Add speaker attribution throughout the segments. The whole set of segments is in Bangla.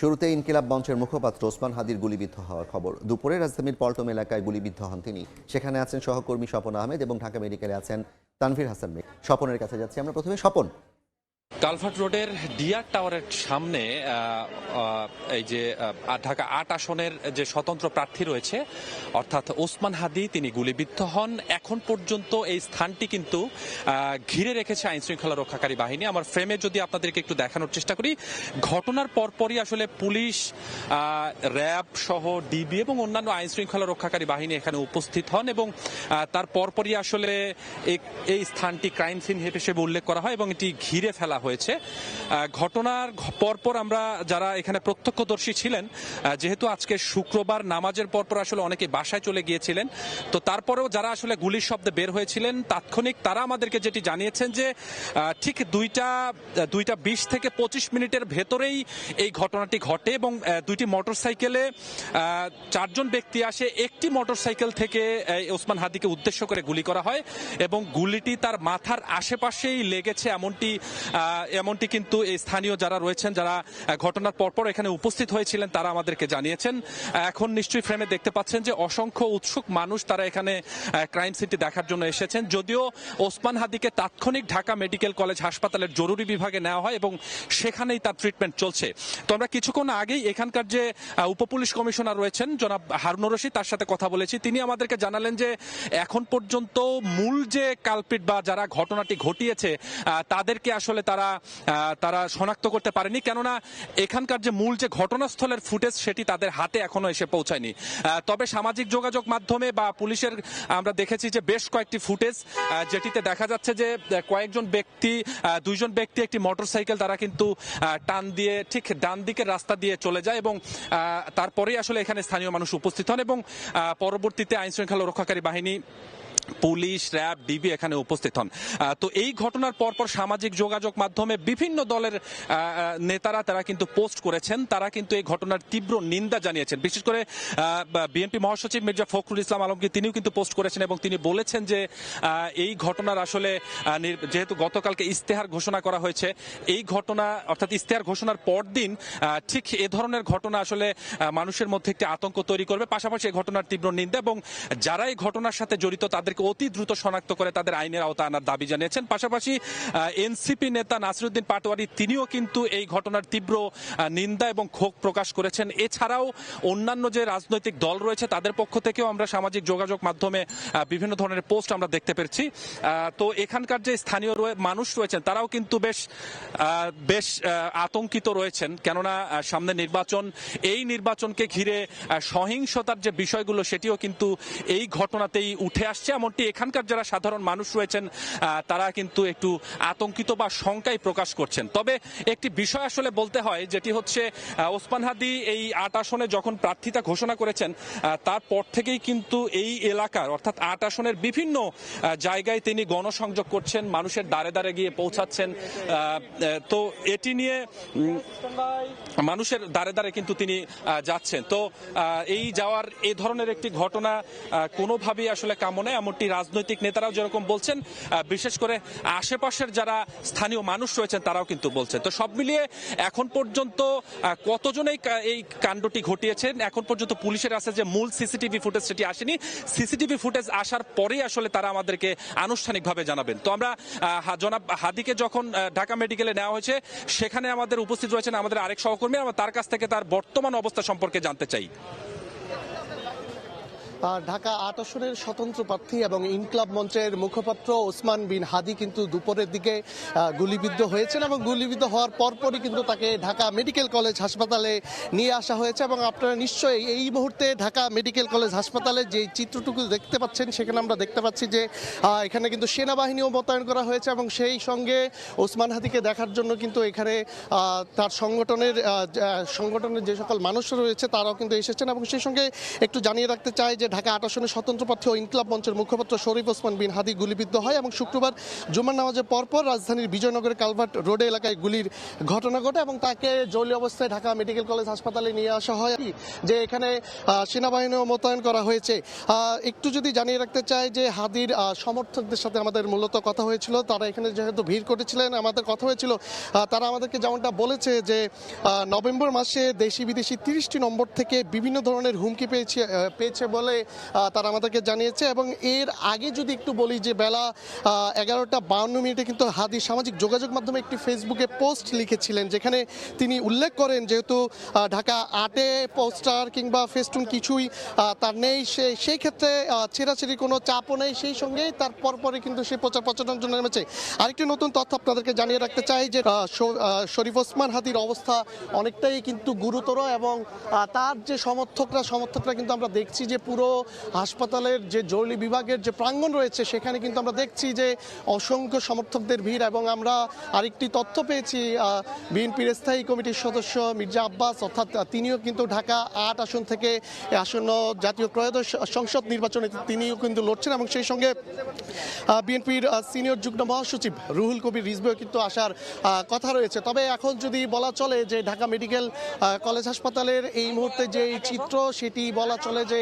Speaker 1: শুরুতে ইনকিলাব মঞ্চের মুখপাত্র ওসমান হাদির গুলিবিদ্ধ হওয়ার খবর। দুপুরে রাজধানীর পল্টম এলাকায় গুলিবিদ্ধ হন তিনি। সেখানে আছেন সহকর্মী স্বপন আহমেদ এবং ঢাকা মেডিকেলে আছেন তানভীর হাসান মেঘ স্বপনের কাছে যাচ্ছি। আমরা প্রথমে স্বপন
Speaker 2: কালভার্ট রোডের ডিয়ার টাওয়ারের সামনে এই যে ঢাকা আট আসনের যে স্বতন্ত্র প্রার্থী রয়েছে, অর্থাৎ ওসমান হাদি, তিনি গুলিবিদ্ধ হন। এখন পর্যন্ত এই স্থানটি কিন্তু ঘিরে রেখেছে আইন শৃঙ্খলা রক্ষাকারী বাহিনী। আমার ফ্রেমে যদি আপনাদেরকে একটু দেখানোর চেষ্টা করি, ঘটনার পরপরই আসলে পুলিশ র্যাব সহ ডিবি এবং অন্যান্য আইন শৃঙ্খলা রক্ষাকারী বাহিনী এখানে উপস্থিত হন এবং তার পরপরই আসলে এই স্থানটি ক্রাইম সিন হিসেবে উল্লেখ করা হয় এবং এটি ঘিরে ফেলা হয়েছে। ঘটনার পরপর আমরা যারা এখানে প্রত্যক্ষদর্শী ছিলেন যেহেতু আজকে শুক্রবার নামাজের পরপর আসলে অনেকে বাসায় চলে গিয়েছিলেন, তো তারপরেও যারা আসলে গুলির শব্দে বের হয়েছিলেন, তাৎক্ষণিক তারা আমাদেরকে যেটি জানিয়েছেন যে ঠিক দুইটা দুইটা বিশ থেকে পঁচিশ মিনিটের ভেতরেই এই ঘটনাটি ঘটে এবং দুইটি মোটরসাইকেলে চারজন ব্যক্তি আসে। একটি মোটরসাইকেল থেকে ওসমান হাদিকে উদ্দেশ্য করে গুলি করা হয় এবং গুলিটি তার মাথার আশেপাশেই লেগেছে, এমনটি এমনটি কিন্তু এই স্থানীয় যারা রয়েছেন, যারা ঘটনার পরপর এখানে উপস্থিত হয়েছিলেন, তারা আমাদেরকে জানিয়েছেন। এখন নিশ্চয়ই ফ্রেমে দেখতে পাচ্ছেন যে অসংখ্য উৎসুক মানুষ তারা এখানে ক্রাইম সিটি দেখার জন্য এসেছেন। যদিও ওসমান হাদিকে তাৎক্ষণিক ঢাকা মেডিকেল কলেজ হাসপাতালের জরুরি বিভাগে নেওয়া হয় এবং সেখানেই তার ট্রিটমেন্ট চলছে। তো আমরা কিছুক্ষণ আগেই এখানকার যে উপপুলিশ কমিশনার রয়েছেন, জনাব হারুনুর রশিদ তার সাথে কথা বলেছি। তিনি আমাদেরকে জানালেন যে এখন পর্যন্ত মূল যে কালপিট বা যারা ঘটনাটি ঘটিয়েছে তাদেরকে আসলে তারা আহ, তারা শনাক্ত করতে পারেনি। কেননা এখানকার যে মূল যে ঘটনাস্থলের ফুটেজ সেটি তাদের হাতে এখনও এসে পৌঁছায়নি। তবে সামাজিক যোগাযোগ মাধ্যমে বা পুলিশের আমরা দেখেছি যে বেশ কয়েকটি ফুটেজ যেটিতে দেখা যাচ্ছে যে কয়েকজন ব্যক্তি দুইজন ব্যক্তি একটি মোটরসাইকেল তারা কিন্তু টান দিয়ে ঠিক ডান দিকের রাস্তা দিয়ে চলে যায় এবং তারপরেই আসলে এখানে স্থানীয় মানুষ উপস্থিত হন এবং পরবর্তীতে আইন শৃঙ্খলা রক্ষাকারী বাহিনী পুলিশ, র্যাব, ডিবি এখানে উপস্থিত হন। তো এই ঘটনার পরপর সামাজিক যোগাযোগ মাধ্যমে বিভিন্ন দলের নেতারা তারা কিন্তু পোস্ট করেছেন। তারা কিন্তু এই ঘটনার তীব্র নিন্দা জানিয়েছেন। বিশেষ করে বিএনপি মহাসচিব মির্জা ফখরুল ইসলাম আলমগীর তিনিও কিন্তু পোস্ট করেছেন এবং তিনি বলেছেন যে এই ঘটনার আসলে যেহেতু গতকালকে ইস্তেহার ঘোষণা করা হয়েছে, এই ঘটনা, অর্থাৎ ইস্তেহার ঘোষণার পরদিন ঠিক এ ধরনের ঘটনা আসলে মানুষের মধ্যে একটি আতঙ্ক তৈরি করবে। পাশাপাশি এই ঘটনার তীব্র নিন্দা এবং যারা এই ঘটনার সাথে জড়িত তাদেরকে অতি দ্রুত শনাক্ত করে তাদের আইনের আওতা আনার দাবি জানিয়েছেন। পাশাপাশি এনসিপি নেতা নাসিরুদ্দিন পাটোয়ারি, তিনিও কিন্তু এই ঘটনার তীব্র নিন্দা এবং ক্ষোভ প্রকাশ করেছেন। এছাড়াও অন্যান্য যে রাজনৈতিক দল রয়েছে, তাদের পক্ষ থেকেও আমরা সামাজিক যোগাযোগ মাধ্যমে বিভিন্ন ধরনের পোস্ট আমরা দেখতে পেরেছি। তো এখানকার যে স্থানীয় মানুষ রয়েছেন, তারাও কিন্তু বেশ বেশ আতঙ্কিত রয়েছেন। কেননা সামনে নির্বাচন, এই নির্বাচনকে ঘিরে সহিংসতার যে বিষয়গুলো, সেটিও কিন্তু এই ঘটনাতেই উঠে আসছে। এমনটি এখানকার যারা সাধারণ মানুষ রয়েছেন তারা কিন্তু একটু আতঙ্কিত বা শঙ্কায় প্রকাশ করছেন। তবে একটি বিষয় আসলে বলতে হয়, যেটি হচ্ছে ওসমান হাদি এই আট আসনে যখন প্রার্থিতা ঘোষণা করেছেন তারপর থেকেই কিন্তু এই এলাকার, অর্থাৎ আট আসনের বিভিন্ন জায়গায় তিনি গণসংযোগ করছেন, মানুষের দ্বারে দ্বারে গিয়ে পৌঁছাচ্ছেন। তো এটি নিয়ে মানুষের দ্বারে দ্বারে কিন্তু তিনি যাচ্ছেন। তো এই যাওয়ার এ ধরনের একটি ঘটনা কোনোভাবেই আসলে কাম্য নয় এমনটি রাজনৈতিক নেতারাও যেরকম বলছেন বিশেষ করে আশেপাশের যারা স্থানীয় মানুষ রয়েছেন তারাও কিন্তু বলছেন। তো সব মিলিয়ে এখন পর্যন্ত আহ, কতজন এই কাণ্ডটি ঘটিয়েছেন? এখন পর্যন্ত পুলিশের আছে যে মূল সিসিটিভি ফুটেজ সেটি আসেনি। সিসিটিভি ফুটেজ আসার পরেই আসলে তারা আমাদেরকে আনুষ্ঠানিকভাবে জানাবেন। তো আমরা জনাব হাদিকে যখন ঢাকা মেডিকেলে নেওয়া হয়েছে সেখানে আমাদের উপস্থিত রয়েছেন আমাদের আরেক সহকর্মী। আমরা তার কাছ থেকে তার বর্তমান অবস্থা সম্পর্কে জানতে চাই।
Speaker 3: ঢাকা আট আসনের স্বতন্ত্র প্রার্থী এবং ইনকলাব মঞ্চের মুখপাত্র ওসমান বিন হাদি কিন্তু দুপুরের দিকে গুলিবিদ্ধ হয়েছেন এবং গুলিবিদ্ধ হওয়ার পরপরই কিন্তু তাকে ঢাকা মেডিকেল কলেজ হাসপাতালে নিয়ে আসা হয়েছে এবং আপনারা নিশ্চয়ই এই মুহূর্তে ঢাকা মেডিকেল কলেজ হাসপাতালে যে চিত্রটুকু দেখতে পাচ্ছেন সেখানে আমরা দেখতে পাচ্ছি যে এখানে কিন্তু সেনাবাহিনীও মোতায়েন করা হয়েছে এবং সেই সঙ্গে ওসমান হাদিকে দেখার জন্য কিন্তু এখানে তার সংগঠনের সংগঠনের যে সকল মানুষ রয়েছে তারাও কিন্তু এসেছেন এবং সেই সঙ্গে একটু জানিয়ে রাখতে চাই যে ঢাকা আট আসনের স্বতন্ত্র প্রার্থী ও ইনকলাব মঞ্চের মুখপাত্র শরীফ ওসমান বিন হাদি গুলিবিদ্ধ হয় এবং শুক্রবার জুমার নামাজের পরপর রাজধানীর বিজয়নগরের কালভার্ট রোডে এলাকায় গুলির ঘটনা ঘটে এবং তাকে জরুরি অবস্থায় ঢাকা মেডিকেল কলেজ হাসপাতালে নিয়ে আসা হয়। যে এখানে সেনাবাহিনীও মোতায়েন করা হয়েছে। একটু যদি জানিয়ে রাখতে চাই যে হাদির সমর্থকদের সাথে আমাদের মূলত কথা হয়েছিল। তারা এখানে যেহেতু ভিড় করেছিলেন, আমাদের কথা হয়েছিল। তারা আমাদেরকে যেমনটা বলেছে যে নভেম্বর মাসে দেশি বিদেশি তিরিশটি নম্বর থেকে বিভিন্ন ধরনের হুমকি পেয়েছে পেয়েছে বলে আহ, তারা আমাদেরকে জানিয়েছে এবং এর আগে যদি একটু বলি যে বেলা এগারোটা বাউন্ন মিনিটে কিন্তু হাদি সামাজিক যোগাযোগ মাধ্যমে একটি ফেসবুকে পোস্ট লিখেছিলেন যেখানে তিনি উল্লেখ করেন যেহেতু ঢাকা আটে পোস্টার কিংবা ফেস্টুন কিছুই তার নেই সে সেই ক্ষেত্রে ছেঁড়াছেড়ি কোনো চাপও নেই সেই সঙ্গেই তার পরপরই কিন্তু সে প্রচার প্রচারণার জন্য নেমেছে। আরেকটি নতুন তথ্য আপনাদেরকে জানিয়ে রাখতে চাই যে শরীফ ওসমান হাদির অবস্থা অনেকটাই কিন্তু গুরুতর এবং তার যে সমর্থকরা সমর্থকরা কিন্তু আমরা দেখছি যে পুরো হাসপাতালের যে জরুরি বিভাগের যে প্রাঙ্গণ রয়েছে, সেখানে কিন্তু আমরা দেখছি যে অসংখ্য সমর্থকদের ভিড় এবং আমরা আরেকটি তথ্য পেয়েছি বিএনপির স্থায়ী কমিটির সদস্য মির্জা আব্বাস, অর্থাৎ তিনিও কিন্তু ঢাকা আট আসন থেকে আসন্ন জাতীয় ত্রয়োদশ সংসদ নির্বাচনে তিনিও কিন্তু লড়ছেন এবং সেই সঙ্গে বিএনপির সিনিয়র যুগ্ম মহাসচিব রুহুল কবির রিজবেও কিন্তু আসার কথা রয়েছে। তবে এখন যদি বলা চলে যে ঢাকা মেডিকেল কলেজ হাসপাতালের এই মুহূর্তে যে চিত্র, সেটি বলা চলে যে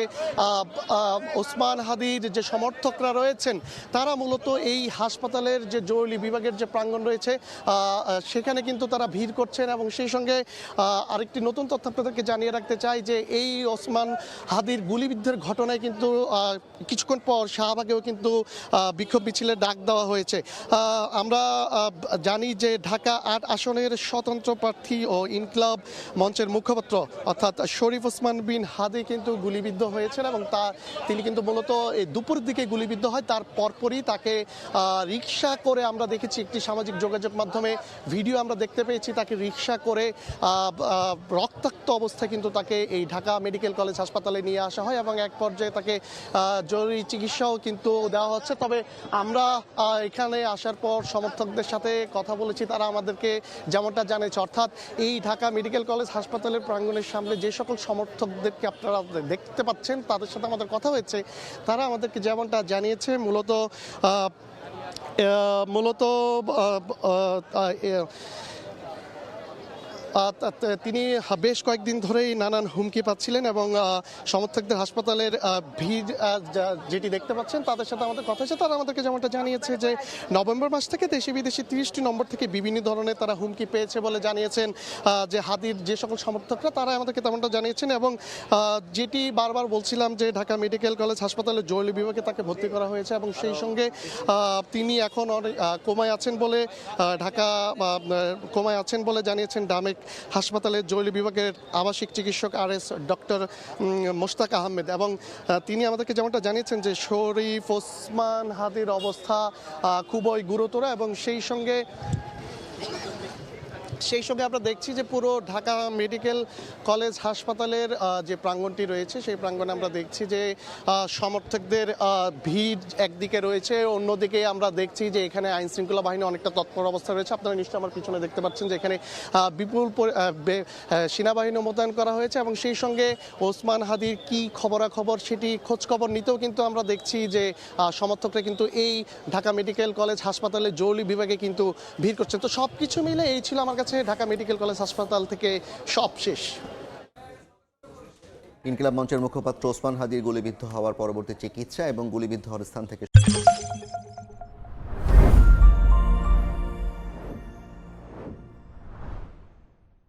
Speaker 3: ওসমান হাদির যে সমর্থকরা রয়েছেন, তারা মূলত এই হাসপাতালের যে জরুরি বিভাগের যে প্রাঙ্গণ রয়েছে সেখানে কিন্তু তারা ভিড় করছেন এবং সেই সঙ্গে আরেকটি নতুন তথ্য আপনাদেরকে জানিয়ে রাখতে চাই যে এই ওসমান হাদির গুলিবিদ্ধের ঘটনায় কিন্তু কিছুক্ষণ পর শাহবাগেও কিন্তু বিক্ষোভ মিছিলের ডাক দেওয়া হয়েছে। আমরা জানি যে ঢাকা আট আসনের স্বতন্ত্র প্রার্থী ও ইনকলাব মঞ্চের মুখপাত্র অর্থাৎ শরীফ ওসমান বিন হাদি কিন্তু গুলিবিদ্ধ হয়েছেন এবং তা তিনি কিন্তু মূলত এই দুপুর দিকে গুলিবিদ্ধ হয়। তার পরপরই তাকে রিক্সা করে আমরা দেখেছি একটি সামাজিক যোগাযোগ মাধ্যমে ভিডিও আমরা দেখতে পেয়েছি। তাকে রিক্সা করে রক্তাক্ত অবস্থায় কিন্তু তাকে এই ঢাকা মেডিকেল কলেজ হাসপাতালে নিয়ে আসা হয় এবং এক পর্যায়ে তাকে জরুরি চিকিৎসাও কিন্তু দেওয়া হচ্ছে। তবে আমরা এখানে আসার পর সমর্থকদের সাথে কথা বলেছি। তারা আমাদেরকে যেমনটা জানিয়েছে, অর্থাৎ এই ঢাকা মেডিকেল কলেজ হাসপাতালের প্রাঙ্গণের সামনে যে সকল সমর্থকদেরকে আপনারা দেখতে পাচ্ছেন, তাদের সাথে আমাদের কথা হয়েছে তারা আমাদেরকে যেমনটা জানিয়েছে মূলত মূলত তিনি বেশ কয়েকদিন ধরেই নানান হুমকি পাচ্ছিলেন এবং সমর্থকদের হাসপাতালের ভিড় যেটি দেখতে পাচ্ছেন তাদের সাথে আমাদের কথা হয়েছে। তারা আমাদেরকে যেমনটা জানিয়েছে যে নভেম্বর মাস থেকে দেশি বিদেশি তিরিশটি নম্বর থেকে বিভিন্ন ধরনের তারা হুমকি পেয়েছে বলে জানিয়েছেন যে হাদির যে সকল সমর্থকরা তারা আমাদেরকে তেমনটা জানিয়েছেন এবং যেটি বারবার বলছিলাম যে ঢাকা মেডিকেল কলেজ হাসপাতালে জরুরি বিভাগে তাকে ভর্তি করা হয়েছে এবং সেই সঙ্গে তিনি এখন অনেক কোমায় আছেন বলে ঢাকা কোমায় আছেন বলে জানিয়েছেন ডামেক হাসপাতালের জরুরি বিভাগের আবাসিক চিকিৎসক R S doctor Mushtaq Ahmed এবং তিনি আমাদেরকে যেমনটা জানিয়েছেন যে শরীফ ওসমান হাদির অবস্থা খুবই গুরুতর এবং সেই সঙ্গে সেই সঙ্গে আমরা দেখছি যে পুরো ঢাকা মেডিকেল কলেজ হাসপাতালের যে প্রাঙ্গণটি রয়েছে, সেই প্রাঙ্গণে আমরা দেখছি যে সমর্থকদের ভিড় একদিকে রয়েছে। অন্যদিকে আমরা দেখছি যে এখানে আইন শৃঙ্খলা বাহিনী অনেকটা তৎপর অবস্থা রয়েছে। আপনারা নিশ্চয়ই আমার পিছনে দেখতে পাচ্ছেন যে এখানে বিপুল সেনাবাহিনী মোতায়েন করা হয়েছে এবং সেই সঙ্গে ওসমান হাদির কি খবরাখবর সেটি খোঁজখবর নিতেও কিন্তু আমরা দেখছি যে সমর্থকরা কিন্তু এই ঢাকা মেডিকেল কলেজ হাসপাতালে জরুরি বিভাগে কিন্তু ভিড় করছেন তো সব কিছু মিলে এই ছিল আমার কাছে ঢাকা মেডিকেল কলেজ হাসপাতাল থেকে সব শেষ।
Speaker 1: ইনকিলাব মঞ্চের মুখপাত্র ওসমান হাদির গুলিবিদ্ধ হওয়ার পরবর্তী চিকিৎসা এবং গুলিবিদ্ধ হওয়ার স্থান থেকে